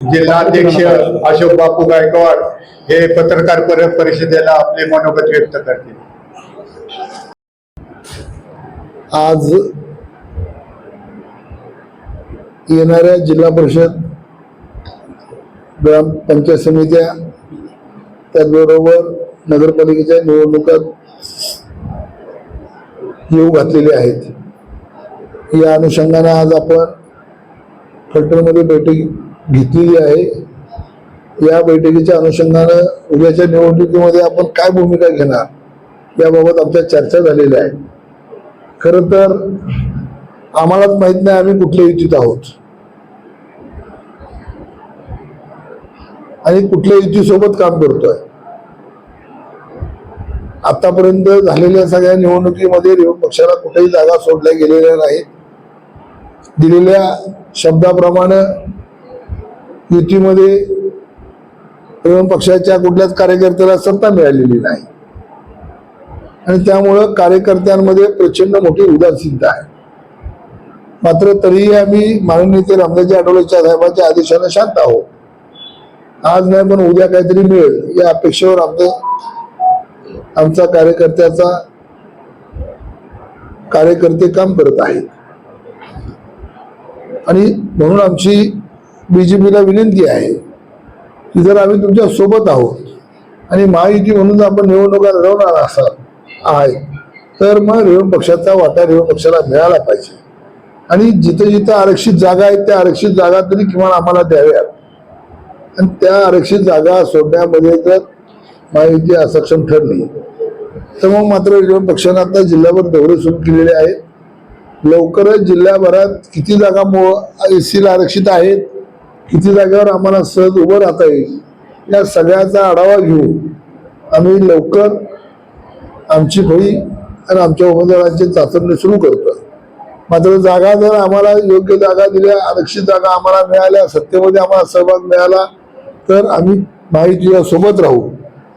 जिल्हाध्यक्ष अशोक बापू गायकवाड हे पत्रकार परिषदेला आपले मनोगत व्यक्त करतील. आज येणाऱ्या जिल्हा परिषद ग्रामपंचायत समित्या त्याचबरोबर नगरपालिकेच्या निवडणुकात येऊ घातलेले आहेत. या अनुषंगाने आज आपण फलटणमध्ये बैठक घेतलेली आहे. या बैठकीच्या अनुषंगानं उद्याच्या निवडणुकीमध्ये आपण काय भूमिका घेणार याबाबत आमच्या चर्चा झालेल्या आहे. खर तर आम्हालाच माहीत नाही आम्ही कुठल्या युतीत आहोत. आणि कुठल्या युतीसोबत काम करतोय. आतापर्यंत झालेल्या सगळ्या निवडणुकीमध्ये विरोधी पक्षाला कुठेही जागा सोडल्या गेलेल्या नाहीत. दिलेल्या शब्दाप्रमाणे युतीमध्ये पक्षाच्या कुठल्याच कार्यकर्त्याला सत्ता मिळालेली नाही. आणि त्यामुळं कार्यकर्त्यांमध्ये प्रचंड मोठी उदासीनता आहे. मात्र तरीही आम्ही माननीय ते रामदासजी आठवलेच्या साहेबांच्या आदेशाने शांत आहोत. आज नाही पण उद्या काहीतरी मिळेल. या अपेक्षेवर आमचं आमचा कार्यकर्त्याचा कार्यकर्ते काम करत आहेत. आणि म्हणून आमची बी जे पीला विनंती आहे की जर आम्ही तुमच्यासोबत आहोत आणि महायुती म्हणून आपण निवडणुका लढवणार असाल आहे तर मग रेवण पक्षाचा वाटा रेवण पक्षाला मिळाला पाहिजे. आणि जिथं जिथं आरक्षित जागा आहेत त्या आरक्षित जागा तरी किमान आम्हाला द्याव्यात. आणि त्या आरक्षित जागा सोडण्यामध्ये जर महायुती असक्षम ठरली. तर मग मात्र रेवण पक्षानं आता जिल्ह्यावर दौरे सुरू केलेले आहेत. लवकरच जिल्ह्याभरात किती जागा एस सीला आरक्षित आहेत किती जागेवर आम्हाला सहज उभं राहता येईल. या सगळ्याचा आढावा घेऊन आम्ही लवकर आमची फळी आणि आमच्या उमेदवारांची चाचणी सुरू करतो मात्र जागा जर आम्हाला योग्य जागा दिल्या आरक्षित जागा आम्हाला मिळाल्या सत्तेमध्ये आम्हाला सहभाग मिळाला तर आम्ही माहितीच्या सोबत राहू.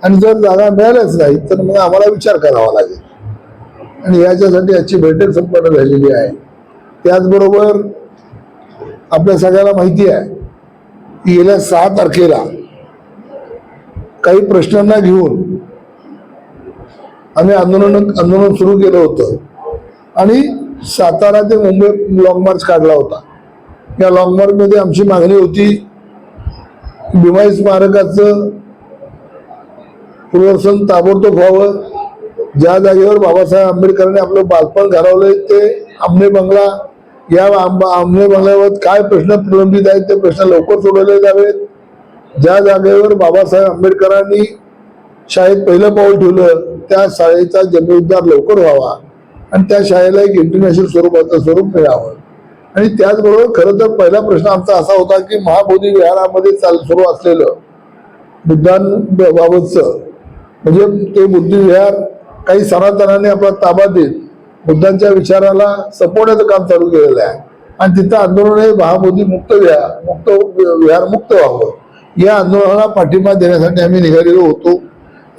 आणि जर जागा मिळाल्याच नाही तर मग आम्हाला विचार करावा लागेल. आणि याच्यासाठी आजची बैठक संपन्न झालेली आहे. त्याचबरोबर आपल्या सगळ्याला माहिती आहे गेल्या सहा तारखेला काही प्रश्नांना घेऊन आम्ही आंदोलन आंदोलन सुरू केलं होतं. आणि सातारा ते मुंबई लॉंग मार्च काढला होता. या लॉंग मार्चमध्ये आमची मागणी होती भीमाई स्मारकाचं पुनर्वसन ताबडतोब व्हावं. ज्या जागेवर बाबासाहेब आंबेडकरांनी आपलं बालपण घालवलंय ते आमने बंगला या आंब- आमने बंगल्यावर काय प्रश्न प्रलंबित आहेत ते प्रश्न लवकर सोडवले जावेत. ज्या जागेवर बाबासाहेब आंबेडकरांनी शाळेत पहिलं पाऊल ठेवलं त्या शाळेचा जन्मोद्धार लवकर व्हावा आणि त्या शाळेला एक इंटरनॅशनल स्वरूपाचं स्वरूप मिळावं. आणि त्याचबरोबर खरं तर पहिला प्रश्न आमचा असा होता की महाबोधी विहारामध्ये चाल सुरू असलेलं बुद्धांबाबतचं म्हणजे ते बुद्धिविहार काही सनातनाने आपला ताबा देत बुद्धांच्या विचाराला सपवण्याचं काम चालू केलेलं आहे. आणि तिथं आंदोलन हे महाबोधी मुक्त विहार मुक्त विहार मुक्त व्हावं. या आंदोलनाला पाठिंबा देण्यासाठी आम्ही निघालेलो होतो.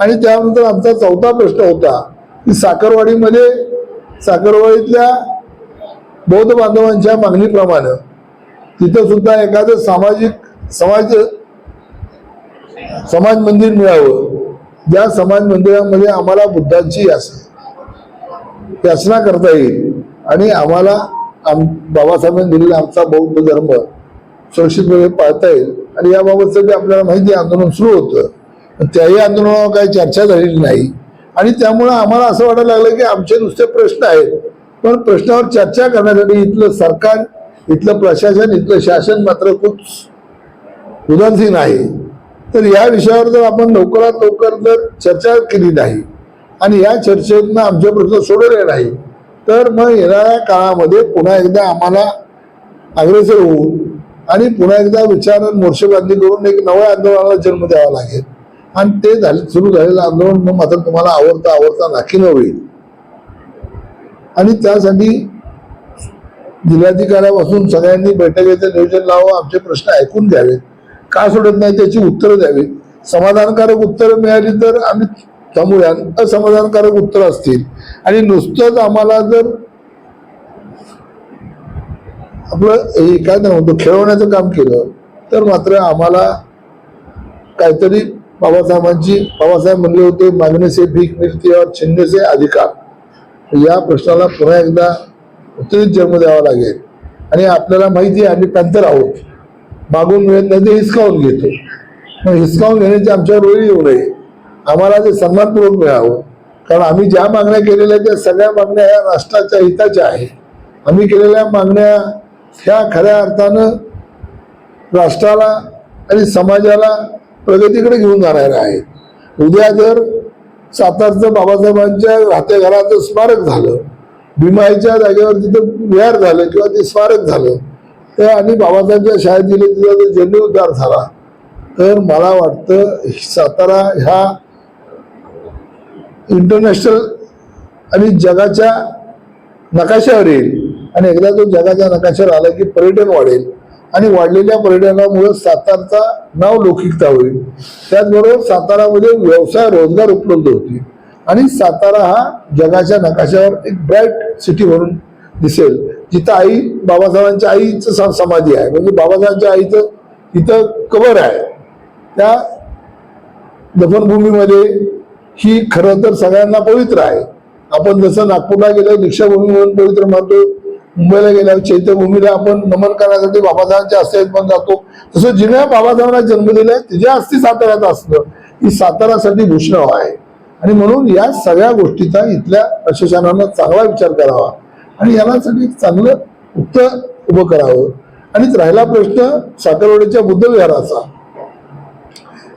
आणि त्यानंतर आमचा चौथा प्रश्न होता की साखरवाडीमध्ये साखरवाडीतल्या बौद्ध बांधवांच्या मागणीप्रमाणे तिथं सुद्धा एखादं सामाजिक समाज समाज मंदिर मिळावं. ज्या समाज मंदिरामध्ये आम्हाला बुद्धांची असेल रचना करता येईल. आणि आम्हाला आम बाबासाहेबांनी दिलेला आमचा बौद्ध धर्म सुरक्षितपणे पाळता येईल. आणि याबाबतचं जे आपल्याला माहिती आंदोलन सुरू होतं. त्याही आंदोलनावर काही चर्चा झालेली नाही. आणि त्यामुळं आम्हाला असं वाटायला लागलं की आमचे नुसते प्रश्न आहेत. पण प्रश्नावर चर्चा करण्यासाठी इथलं सरकार इथलं प्रशासन इथलं शासन मात्र खूप उदासीन आहे. तर या विषयावर जर आपण लवकरात लवकर जर चर्चा केली नाही आणि या चर्चेतनं आमचे प्रश्न सोडवले नाही. तर मग येणाऱ्या काळामध्ये पुन्हा एकदा आम्हाला अग्रेसर होऊन आणि पुन्हा एकदा विचार मोर्चेबांधी करून एक नव्या आंदोलनाला जन्म द्यावा लागेल. आणि ते झाले सुरू झालेलं आंदोलन मग मात्र तुम्हाला आवडता आवडता नाकीनं होईल. आणि त्यासाठी जिल्हाधिकाऱ्यापासून सगळ्यांनी बैठकीचं नियोजन लावं आमचे प्रश्न ऐकून घ्यावेत. का सोडत नाही त्याची उत्तरं द्यावी समाधानकारक उत्तरं मिळाली तर आम्ही त्यामुळे असमाधानकारक उत्तर असतील. आणि नुसतंच आम्हाला जर आपलं हे काय तर म्हणतो खेळवण्याचं काम केलं तर मात्र आम्हाला काहीतरी बाबासाहेबांची बाबासाहेब म्हणले होते मागणे से भीक मिळते और छिन्ने से अधिकार. या प्रश्नाला पुन्हा एकदा उत्तरित जन्म द्यावा लागेल. आणि आपल्याला माहिती आहे आम्ही पॅन्थर आहोत. मागून मिळत नाही ते हिसकावून घेतो. मग हिसकावून घेण्याची आमच्यावर वेळ येऊ नये. आम्हाला ते सन्मानपूर्वक मिळावं. कारण आम्ही ज्या मागण्या केलेल्या त्या सगळ्या मागण्या ह्या राष्ट्राच्या हिताच्या आहेत. आम्ही केलेल्या मागण्या ह्या खऱ्या अर्थानं राष्ट्राला आणि समाजाला प्रगतीकडे घेऊन जाणाऱ्या आहेत. उद्या जर सातारचं बाबासाहेबांच्या राहत्या घराचं स्मारक झालं भीमाईच्या जागेवर तिथं विहार झालं किंवा ते स्मारक झालं तर आणि बाबासाहेबच्या शाळेत दिले तिथं जर उद्धार झाला तर मला वाटतं सातारा ह्या इंटरनॅशनल आणि जगाच्या नकाशावर येईल. आणि एकदा तो जगाच्या नकाशावर आला की पर्यटन वाढेल. आणि वाढलेल्या पर्यटनामुळे सातारचा नाव लौकिकता होईल. त्याचबरोबर सातारामध्ये व्यवसाय रोजगार उपलब्ध होतील. आणि सातारा हा जगाच्या नकाशावर एक ब्राईट सिटी म्हणून दिसेल. जिथं आई बाबासाहेबांच्या आईचं समाधी आहे. म्हणजे बाबासाहेबांच्या आईचं इथं कबर आहे. त्या दफनभूमीमध्ये ही खरं तर सगळ्यांना पवित्र आहे. आपण जसं नागपूरला गेलो दीक्षाभूमी म्हणून पवित्र मानतो मुंबईला गेल्यावर चैत्यभूमीला आपण नमन करण्यासाठी बाबासाहेबांच्या अस्थित पण जातो. तसं जिन्या बाबासाहेबांना जन्म दिलाय तिच्या अस्थि साताऱ्यात असणं ही सातारासाठी भूषणाव आहे. आणि म्हणून या सगळ्या गोष्टीचा इथल्या प्रशासनानं चांगला विचार करावा. आणि यासाठी एक चांगलं उत्तर उभं करावं. आणि राहिला प्रश्न साखरवाडीच्या बुद्ध विहाराचा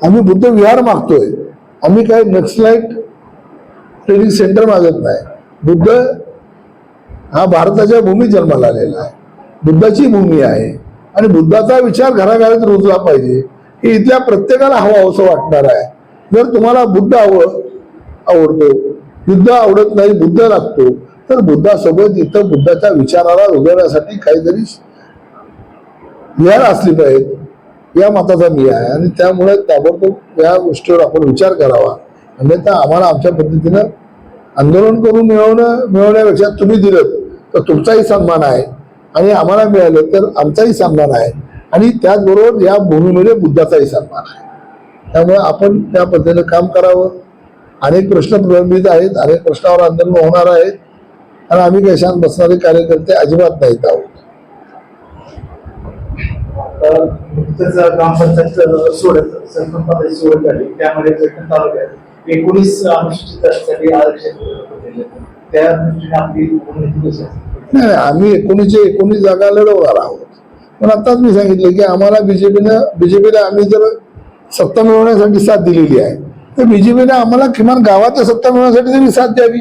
आम्ही बुद्ध विहार मागतोय. आम्ही काय नक्सलाईट ट्रेनिंग सेंटर मागत नाही. बुद्ध हा भारताच्या भूमीत जन्माला आलेला आहे. बुद्धाची भूमी आहे. आणि बुद्धाचा विचार घराघरात रुजला पाहिजे. हे इथल्या प्रत्येकाला हवं असं वाटणार आहे. जर तुम्हाला बुद्ध आव आवडतो बुद्ध आवडत नाही बुद्ध लागतो तर बुद्धासोबत इथं बुद्धाच्या विचाराला रुजवण्यासाठी काहीतरी विहार असली पाहिजे. या मताचा मी आहे. आणि त्यामुळे ताबडतोब या गोष्टीवर आपण विचार करावा. अन्यथा आम्हाला आमच्या पद्धतीनं आंदोलन करून मिळवणं मिळवण्यापेक्षा तुम्ही दिलं तर तुमचाही सन्मान आहे. आणि आम्हाला मिळालं तर आमचाही सन्मान आहे. आणि त्याचबरोबर या भूमीमध्ये बुद्धाचाही सन्मान आहे. त्यामुळे आपण त्या पद्धतीनं काम करावं. अनेक प्रश्न प्रलंबित आहेत. अनेक प्रश्नावर आंदोलन होणार आहेत आणि आम्ही काही शांत बसणारे कार्यकर्ते अजिबात नाहीत आहोत. नुकतंच ग्रामपंचायत सोडत सरपंच सोडत झाली. त्यामध्ये पैठण तालुक्यात एकोणीस अनुसूचित जातीसाठी आरक्षण त्या दृष्टीने आपली रणनीती कशी नाही आम्ही एकोणीसशे एकोणीस जागा लढवणार आहोत. पण आताच मी सांगितलं की आम्हाला बीजेपीनं बीजेपीला आम्ही जर सत्ता मिळवण्यासाठी साथ दिलेली आहे तर बीजेपीने आम्हाला किमान गावात सत्ता मिळवण्यासाठी तरी साथ द्यावी.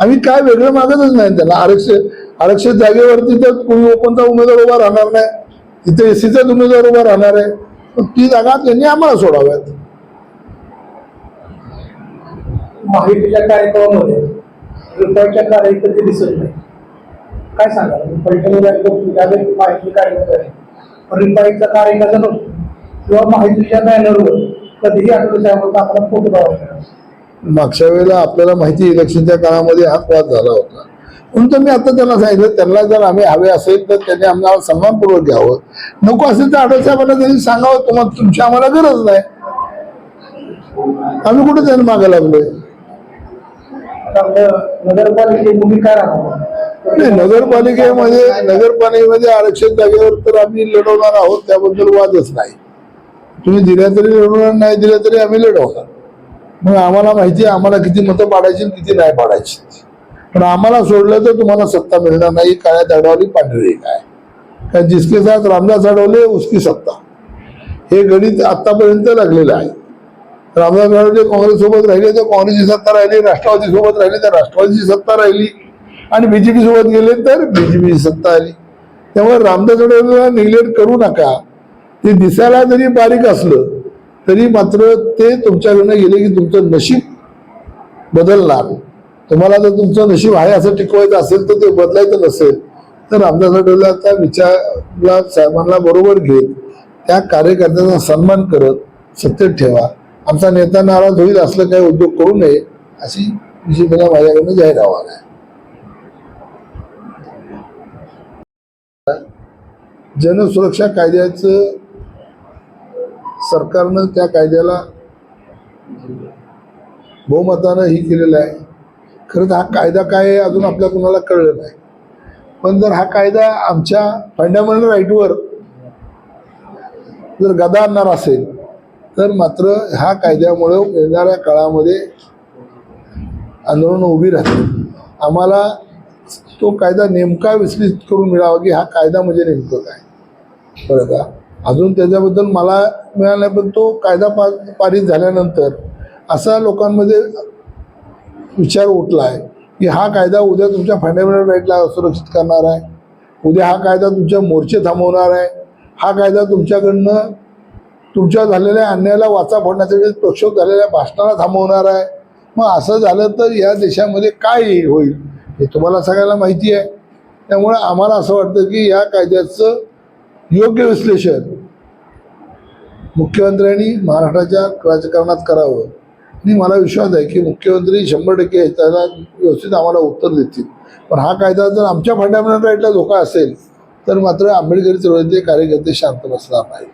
आम्ही काय वेगळं मागतच नाही त्यांना. आरक्षण आरक्षित जागेवरती तर कोणी ओपनचा उमेदवार उभा राहणार नाही. तिथे एसीचाच उमेदवार उभा राहणार आहे. पण ती जागा त्यांनी आम्हाला सोडाव्यात. माहितीच्या कार्यक्रमामध्ये रुपयाच्या कार्यकर्ते दिसत नाही. काय सांगा? पैठणीला माहिती कार्यक्रम आहे पण रिपाईचा कार्यक्रम नसतो किंवा माहितीच्या बॅनरवर कधीही आठवलं साहेब आपला फोटो लावायचा मागच्या वेळेला आपल्याला माहिती इलेक्शनच्या काळामध्ये हा वाद झाला होता. म्हणून तुम्ही मी आता त्यांना सांगितलं त्यांना जर आम्ही हवे असेल तर त्यांनी आम्हाला सन्मानपूर्वक घ्यावं. नको असेल तर आढळ त्यांनी सांगावं तुम्हाला तुमची आम्हाला गरज नाही. आम्ही कुठे त्यांना मागे लागलोय? आता नाही नगरपालिकेमध्ये नगरपालिकेमध्ये आरक्षण जागेवर तर आम्ही लढवणार आहोत त्याबद्दल वादच नाही. तुम्ही दिल्या तरी लढवणार नाही दिल्या तरी आम्ही लढवणार. मग आम्हाला माहिती आहे आम्हाला किती मतं पाडायची किती नाही पाडायची. पण आम्हाला सोडलं तर तुम्हाला सत्ता मिळणार नाही. काळ्या दडवली पांढरी काय कारण जिसके साथ रामदास अडवले उसकी सत्ता. हे गणित आतापर्यंत लागलेलं आहे. रामदास अडवले काँग्रेससोबत राहिले तर काँग्रेसची सत्ता राहिली राष्ट्रवादी सोबत राहिले तर राष्ट्रवादीची सत्ता राहिली. आणि बीजेपी सोबत गेले तर बीजेपीची सत्ता आली. त्यामुळे रामदास अडवलेला निग्लेक्ट करू नका. ते दिसायला जरी बारीक असलं तरी मात्र ते तुमच्याकडनं गेले की तुमचं नशीब बदलणार. तुम्हाला जर तुमचं नशीब आहे असं टिकवायचं असेल तर ते बदलायचं नसेल तर रामदास आठवलेचा विचारला साहेबांना बरोबर घेत त्या कार्यकर्त्यांचा सन्मान करत सत्तेत ठेवा. आमचा नेता नाराज होईल असलं काही उद्योग करू नये अशी बीजेपीला माझ्याकडनं जाहीर आव्हान आहे. जनसुरक्षा कायद्याचं सरकारनं त्या कायद्याला बहुमतानं ही केलेलं आहे. खरं तर हा कायदा काय आहे अजून आपल्या कुणाला कळलं नाही. पण जर हा कायदा आमच्या फंडामेंटल राईटवर जर गदा आणणार असेल तर मात्र ह्या कायद्यामुळं येणाऱ्या काळामध्ये आंदोलन उभी राहतील आम्हाला तो कायदा नेमका विश्लेषित करून मिळावा की हा कायदा म्हणजे नेमकं काय? बरं का? अजून त्याच्याबद्दल मला मिळाला पण तो कायदा पा पारित झाल्यानंतर असा लोकांमध्ये विचार उठला आहे की हा कायदा उद्या तुमच्या फंडामेंटल राईटला असुरक्षित करणार आहे. उद्या हा कायदा तुमच्या मोर्चे थांबवणार आहे. हा कायदा तुमच्याकडनं तुमच्या झालेल्या अन्यायाला वाचा फोडण्यासाठी प्रक्षोभ झालेल्या भाषणाला थांबवणार आहे. मग असं झालं तर या देशामध्ये काय होईल हे तुम्हाला सगळ्याला माहिती आहे. त्यामुळे आम्हाला असं वाटतं की या कायद्याचं योग्य विश्लेषण मुख्यमंत्र्यांनी महाराष्ट्राच्या राजकारणात करावं. आणि मला विश्वास आहे की मुख्यमंत्री शंभर टक्के त्याला व्यवस्थित आम्हाला उत्तर देतील. पण हा कायदा जर आमच्या फंडामेंटल राईटला धोका असेल तर मात्र आंबेडकरी चळवळीचे कार्यकर्ते शांत बसणार नाही